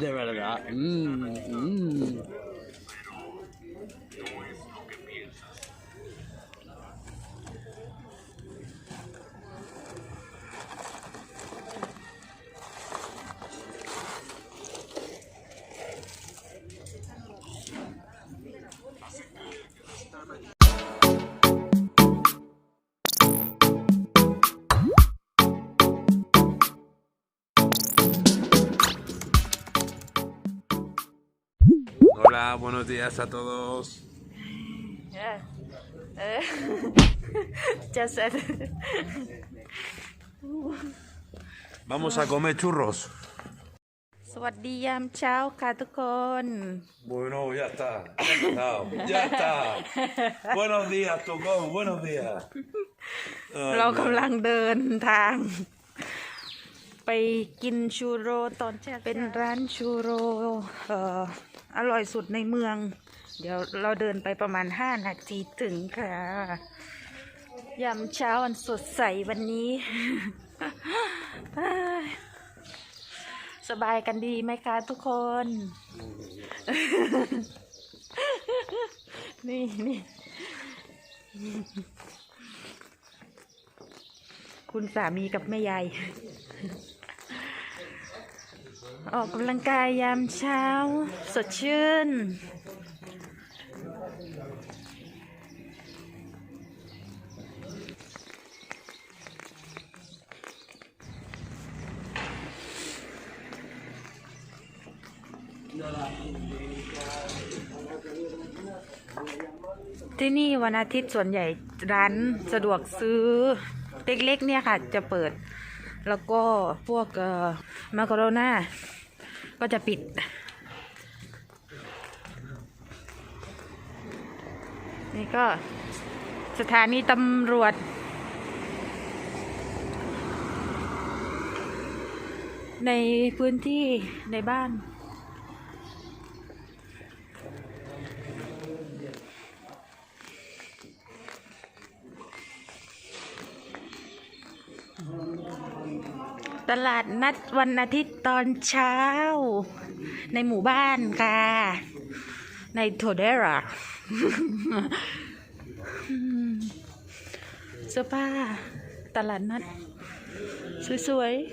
De verdad. Mm, mm. Hola, buenos días a todos. Yeah. Uh, just said. Vamos a comer churros. สวัสดียามเช้าค่ะทุกคน Bueno, ya está. Ya está. Ya está. Buenos días, Tocón. Buenos días. เรากำลังเดินทาง ไปกินชูโรตอนเช้าเป็นร้านชูโรเอ่ออร่อยสุดในเมือง เดี๋ยวเราเดินไปประมาณ5นาทีถึงค่ะยามเช้าวันสดใสวันนี้ สบายกันดีไหมคะทุกคน นี่นี่คุณสามีกับแม่ยาย ออกกำลังกายยามเช้า สดชื่น ที่นี่วันอาทิตย์ส่วนใหญ่ร้านสะดวกซื้อ เล็กๆเนี่ยค่ะ จะเปิด แล้วก็พวกเอ่อ มาคาโรนาก็จะปิด นี่ก็สถานีตำรวจ ในพื้นที่ในบ้าน ตลาดนัดวันอาทิตย์ตอนเช้า ในหมู่บ้านค่ะ ในโทเดราเสื้อผ้าตลาดนัด สวยๆ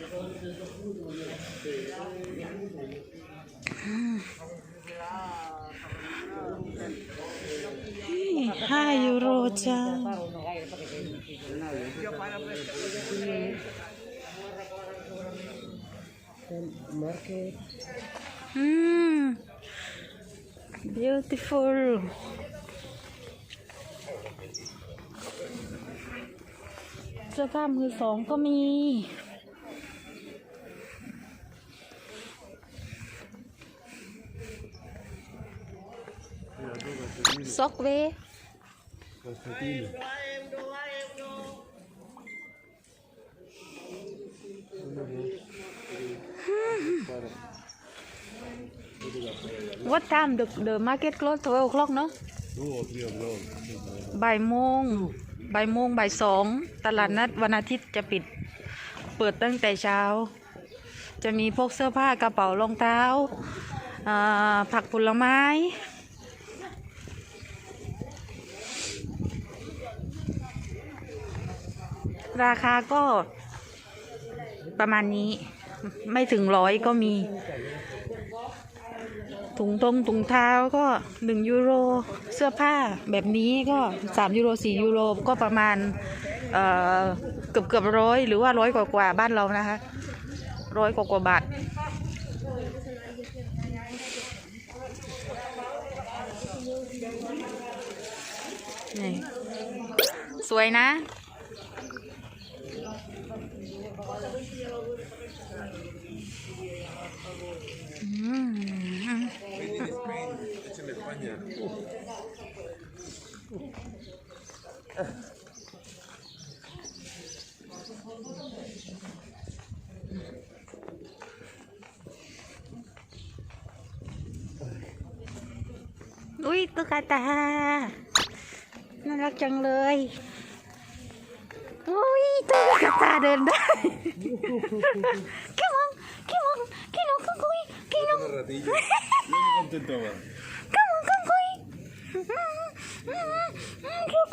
ห้ายูโรจ้า Market. อืม beautiful เสื้อผ้ามือสองก็มีซอกเว What time the the market close 12 o'clock เนอะบ่ายโมงบ่ายโมงบ่ายสองตลาดนัดวันอาทิตย์จะปิด เปิดตั้งแต่เช้า จะมีพวกเสื้อผ้ากระเป๋ารองเท้าอ่าผักผลไม้ ราคาก็ประมาณนี้ ไม่ถึงร้อยก็มี ถุงตรงถุงเท้าก็หนึ่งยูโร เสื้อผ้าแบบนี้ก็สามยูโรสี่ยูโรก็ประมาณเอ่อเกือบเกือบร้อยหรือว่าร้อยกว่ากว่าบ้านเรานะคะร้อยกว่ากว่าบาทนี่สวยนะอืม อุ้ยตุ๊กตา น่ารักจังเลยโอ้ยตัวกับตาเดินได้แค่มองแค่ม โช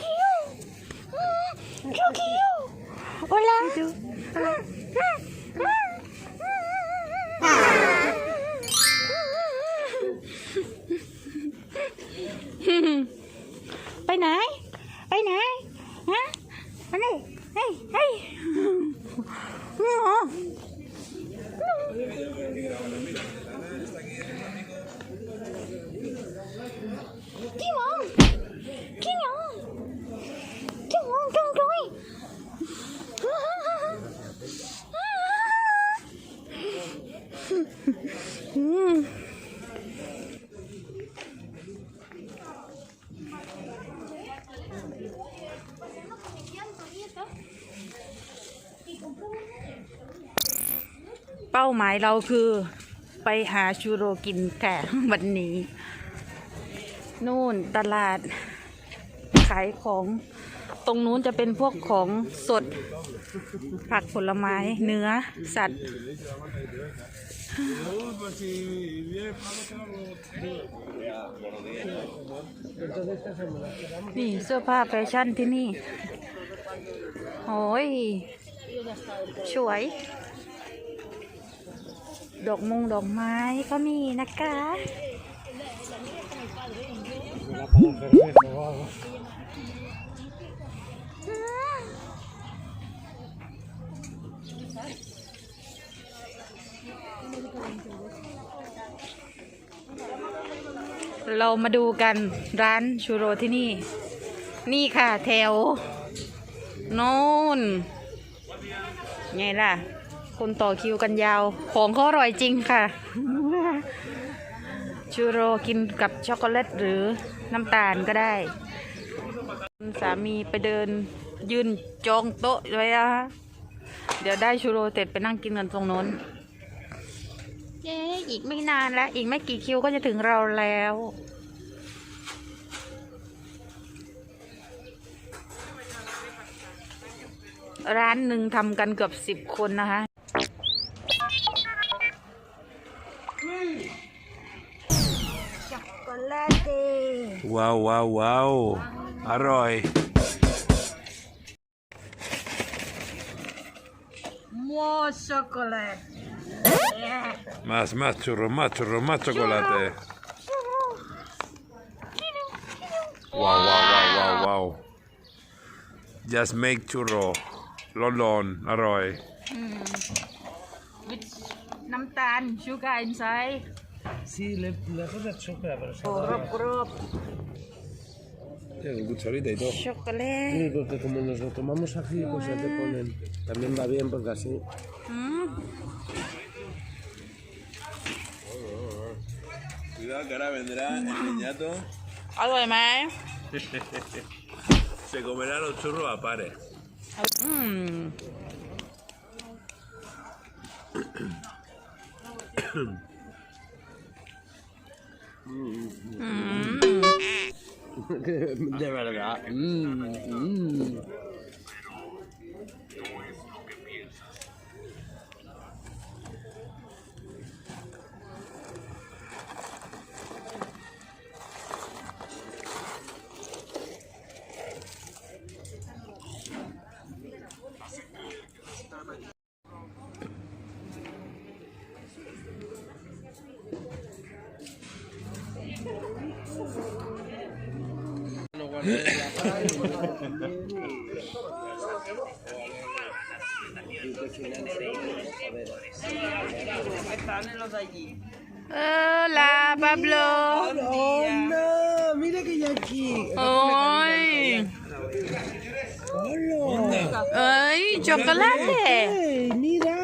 คิโยโชคิโย Hola. ป้าหมายเราคือไปหาชูโรกินค่ะวันนี้ นู่นตลาด ขายของตรงนู้นจะเป็นพวกของสด ผักผลไม้เนื้อสัตว์ นี่เสื้อผ้าแฟชั่นที่นี่โอ้ยสวย ดอกมงดอกไม้ก็มีนะคะเรามาดูกันร้านชูโรที่นี่ นี่ค่ะแถวโน่นไงล่ะ คนต่อคิวกันยาว ของเขาอร่อยจริงค่ะ ชูโรกินกับช็อกโกแลตหรือน้ำตาลก็ได้สามีไปเดินยืนจองโต๊ะไว้อะเดี๋ยวได้ชูโรเสร็จไปนั่งกินกันตรงโน้นเย้อีกไม่นานแล้ว อีกไม่กี่คิวก็จะถึงเราแล้ว ร้านหนึ่งทำกันเกือบสิบคนนะคะ ช็อกโกแลตเด Wow, wow, wow. Arroy. มัวช็อกโกแลต Más, más churros, más churros, más chocolate. Wow, wow, wow, wow, wow. Just make churro. Lon, Arroy. วิ น้ำตาล ชูการ์อินไซด์ Sí, le, le haces la chocra, pero โอ้รอบรอบ Tiene cucharita y todo. ช็อกโกแลต Sí, porque como nos lo tomamos aquí, pues ya te ponen. También va bien porque así. อืม Cuidado que ahora vendrá el niñato. อร่อยไหม Se comerá los churros a pares. อืม Mm. இந்த வேலையா Hola, Pablo. ¡Hola! Mira que hay aquí. Ay, ¡Hola! ay, chocolate. Mira,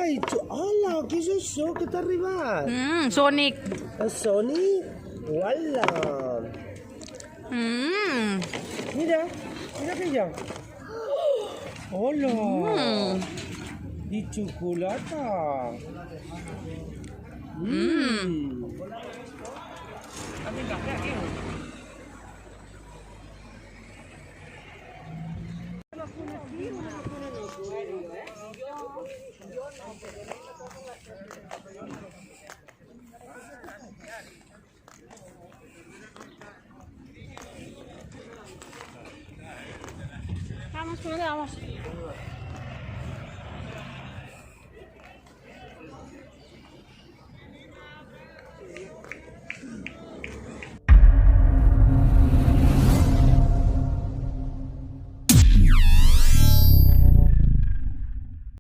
¡Hola! ¿Qué es eso? ¿Qué está arriba? Mm, Sonic. Hmm. Ni dah. Ni dah kejang. Oh. Hmm. Di coklat Hmm. hmm. আমার সঙ্গে আমার